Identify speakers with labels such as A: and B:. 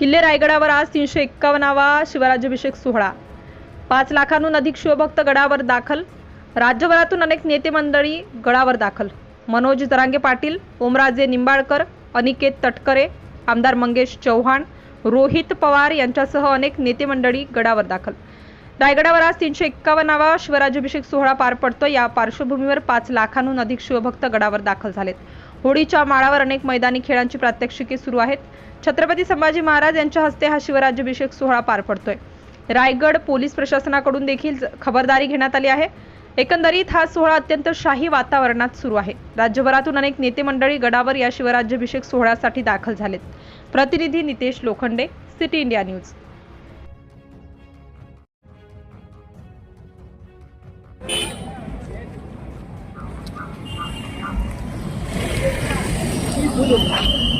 A: किल्ले रायगडावर आज तीनशे एक्कावन्नावा शिवराज्याभिषेक सोहळा. पाच लाखांहून अधिक शिवभक्त गडावर दाखल. राज्यभरातून अनेक नेते मंडळी गडावर दाखल. मनोज जरांगे पाटील ओमराजे निंबाळकर अनिकेत तटकरे आमदार मंगेश चव्हाण रोहित पवार यांच्यासह अनेक नेते मंडळी गडावर दाखल. रायगडावर आज तीनशे एक्कावन्नावा शिवराज्याभिषेक सोहळा पार पडतो या पार्श्वभूमीवर पाच लाखांहून अधिक शिवभक्त गडावर दाखल झालेत. होळीच्या माळावर अनेक मैदानी खेळांची प्रात्यक्षिके सुरू आहेत. छत्रपती संभाजी महाराज यांच्या हस्ते हा शिवराज्याभिषेक सोहळा पार पडतोय. रायगड पोलीस प्रशासनाकडून देखील ज- खबरदारी घेण्यात आली आहे. एकंदरीत हा सोहळा अत्यंत शाही वातावरणात सुरू आहे. राज्यभरातून अनेक नेते मंडळी गडावर या शिवराज्याभिषेक सोहळ्यासाठी दाखल झालेत. प्रतिनिधी Nitesh Lokhande city India news. Bulog.